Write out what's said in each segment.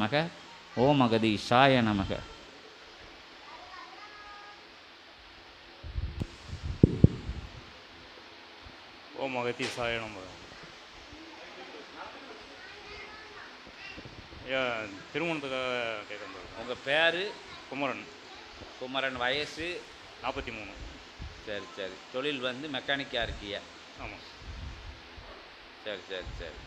நமக. ஓம் அகதீஷாய நமக. ஓம் அகத்தி சாய நம்ம ஐயா திருமணத்துக்காக கேட்க வந்தது உங்கள் பேர்? குமரன். குமரன் வயசு? நாற்பத்தி மூணு சரி சரி. தொழில் வந்து மெக்கானிக்காக இருக்கிய ஆமாம் சரி சரி சரி.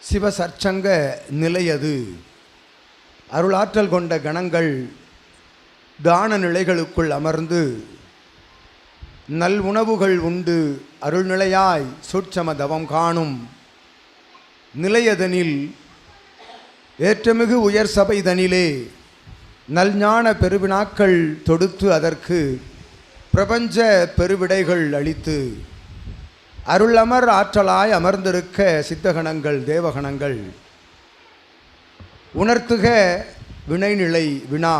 சிவ சற்சங்க நிலையது. அருளாற்றல் கொண்ட கணங்கள் தான நிலைகளுக்குள் அமர்ந்து நல் உணவுகள் உண்டு அருள்நிலையாய் சூட்சம தவம் காணும். நிலையதனில் ஏற்றமிகு உயர் சபைதனிலே நல்ஞான பெருவினாக்கள் தொடுத்து அதற்கு பிரபஞ்ச பெருவிடைகள் அளித்து அருளமர் ஆற்றலாய் அமர்ந்திருக்க சித்தகணங்கள் தேவகணங்கள். உணர்த்துக வினைநிலை வினா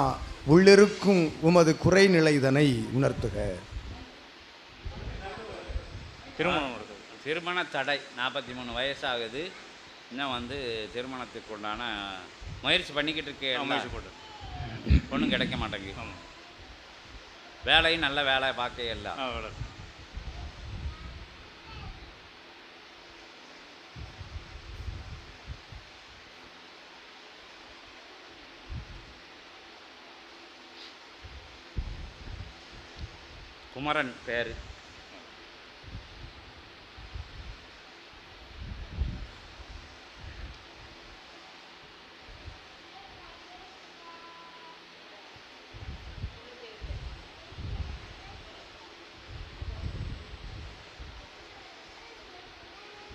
உள்ளிருக்கும் உமது குறைநிலைதனை உணர்த்துக. திருமணம் திருமண தடை நாற்பத்தி மூணு வயசாகுது. இன்னும் வந்து திருமணத்துக்கு உண்டான முயற்சி பண்ணிக்கிட்டு முயற்சி இருக்கேன் போட்டு. பொண்ணும் கிடைக்க மாட்டேங்குது. வேலையும் நல்ல வேலை பார்க்க இல்லை குமரன் பேர்.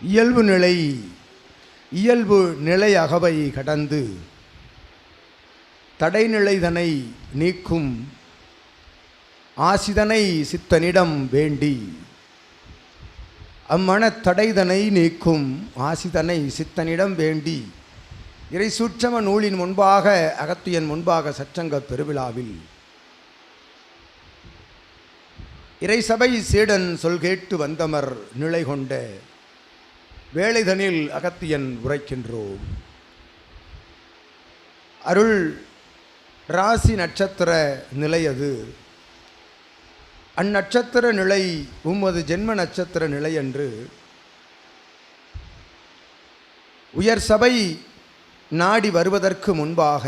இயல்பு நிலை இயல்பு நிலை அகவை கடந்து தடைநிலைதனை நீக்கும் ஆசிதனை சித்தனிடம் வேண்டி. அம்மனத் தடைதனை நீக்கும் ஆசிதனை சித்தனிடம் வேண்டி. இறை சூட்சம நூலின் முன்பாக அகத்தியன் முன்பாக சற்றங்க பெருவிழாவில். இறைசபை சீடன் சொல் கேட்டு வந்தமர் நிலை கொண்ட வேலைதனில் அகத்தியன் உரைக்கின்றோம். அருள் ராசி நட்சத்திர நிலையது அந்நட்சத்திர நிலை உமது ஜென்ம நட்சத்திர நிலை என்று உயர் சபை நாடி வருவதற்கு முன்பாக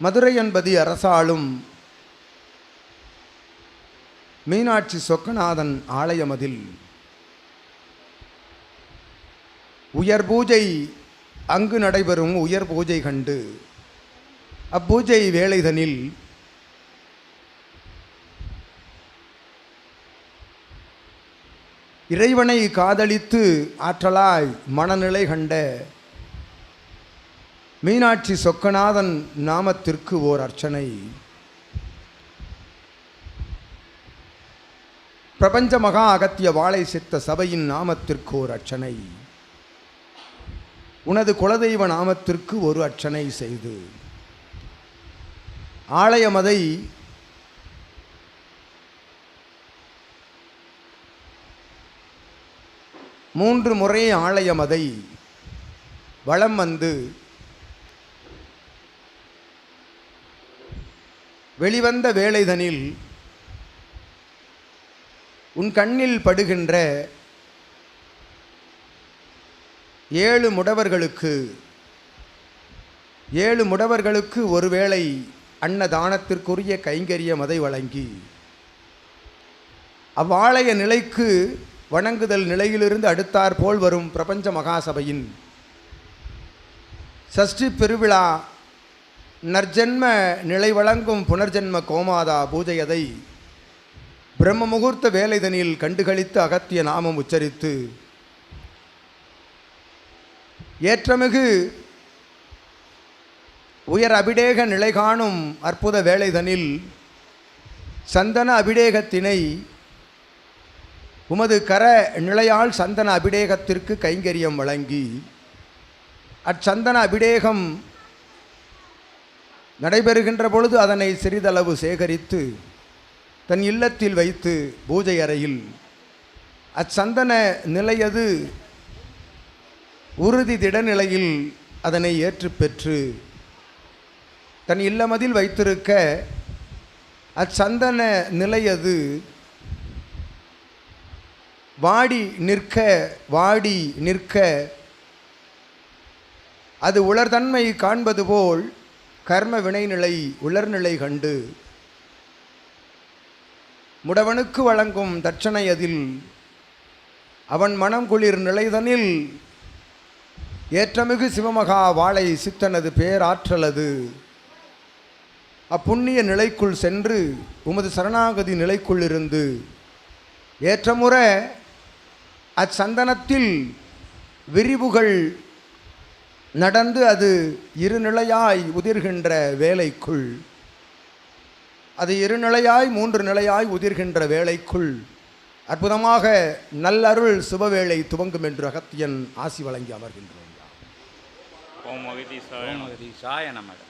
மதுரை என்பது அரசாளும் மீனாட்சி சொக்கநாதன் ஆலயமதில் உயர் பூஜை அங்கு நடைபெறும் உயர் பூஜை கண்டு அப்பூஜை வேலைதனில் இறைவனை காதலித்து ஆற்றலாய் மனநிலை கண்ட மீனாட்சி சொக்கநாதன் நாமத்திற்கு ஓர் அர்ச்சனை. பிரபஞ்ச மகா அகத்திய வாழை சித்த சபையின் நாமத்திற்கு ஒரு அர்ச்சனை. உனது குலதெய்வ நாமத்திற்கு ஒரு அர்ச்சனை செய்து. ஆலயமதை மூன்று முறை ஆலயமதை. வளம் வந்து வெளிவந்த வேலைதனில் உன் கண்ணில் படுகின்ற ஏழு முடவர்களுக்கு ஏழு முடவர்களுக்கு ஒருவேளை அன்னதானத்திற்குரிய கைங்கரிய மதை வழங்கி அவ்வாலய நிலைக்கு வணங்குதல் நிலையிலிருந்து அடுத்தாற் போல் வரும் பிரபஞ்ச மகாசபையின். சஷ்டி பெருவிழா நற்ஜென்ம நிலை வழங்கும் புனர்ஜென்ம கோமாதா பூஜையதை பிரம்ம முகூர்த்த வேலைதனில் கண்டுகளித்து அகத்திய நாமம் உச்சரித்து. ஏற்றமிகு உயர் அபிடேக நிலை காணும் அற்புத வேலைதனில் சந்தன அபிடேகத்தினை உமது கர நிலையால் சந்தன அபிடேகத்திற்கு கைங்கரியம் வழங்கி அச்சந்தன அபிடேகம் நடைபெறுகின்ற பொழுது அதனை சிறிதளவு சேகரித்து தன் இல்லத்தில் வைத்து பூஜை அறையில் அச்சந்தன நிலையது உறுதி திடநிலையில் அதனை ஏற்றுப் பெற்று தன் இல்லமதில் வைத்திருக்க அச்சந்தன நிலையது வாடி நிற்க வாடி நிற்க. அது உலர்தன்மை காண்பது போல் கர்ம வினைநிலை உலர்நிலை கண்டு. முடவனுக்கு வழங்கும் தட்சணை அதில் அவன் மனம் குளிர் நிலைதனில். ஏற்றமிகு சிவமகா வாழை சித்தனது பேராற்றலது. அப்புண்ணிய நிலைக்குள் சென்று உமது சரணாகதி நிலைக்குள் இருந்து. ஏற்றமுறை அச்சந்தனத்தில் விரிவுகள் நடந்து அது இருநிலையாய் உதிர்கின்ற வேலைக்குள். அது இருநிலையாய் மூன்று நிலையாய் உதிர்கின்ற வேலைக்குள். அற்புதமாக நல்லருள் சுபவேளை துவங்கும் என்று அகத்தியன் ஆசி வழங்கி அமர்கின்றோம் ஓம் மகிழ்ச்சி நமக.